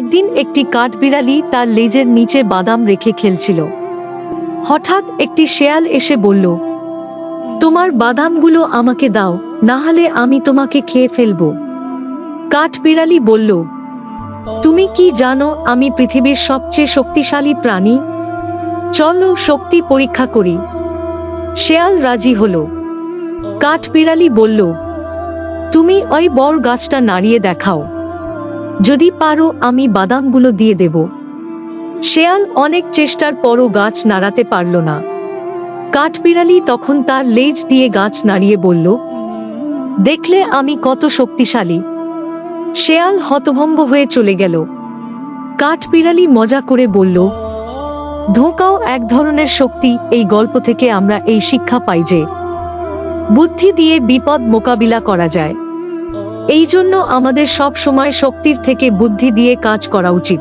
একদিন একটি কাঠবিড়ালি তার লেজের নিচে বাদাম রেখে খেলছিল। হঠাৎ একটি শেয়াল এসে বলল, তোমার বাদামগুলো আমাকে দাও, না হলে আমি তোমাকে খেয়ে ফেলব। কাঠবিড়ালি বলল, তুমি কি জানো আমি পৃথিবীর সবচেয়ে শক্তিশালী প্রাণী? চলো শক্তি পরীক্ষা করি। শেয়াল রাজি হলো। কাঠবিড়ালি বলল, তুমি ওই বড় গাছটা নাড়িয়ে দেখাও। যদি পারো, আমি বাদামগুলো দিয়ে দেব। শেয়াল অনেক চেষ্টার পরও গাছ নাড়াতে পারল না। কাঠবিড়ালি তখন তার লেজ দিয়ে গাছ নাড়িয়ে বলল, দেখলে আমি কত শক্তিশালী। শেয়াল হতভম্ব হয়ে চলে গেল। কাঠবিড়ালি মজা করে বলল, ধোঁকাও এক ধরনের শক্তি, এই গল্প থেকে আমরা এই শিক্ষা পাই যে, বুদ্ধি দিয়ে বিপদ মোকাবিলা করা যায়। এই জন্য আমাদের সব সময় শক্তির থেকে বুদ্ধি দিয়ে কাজ করা উচিত।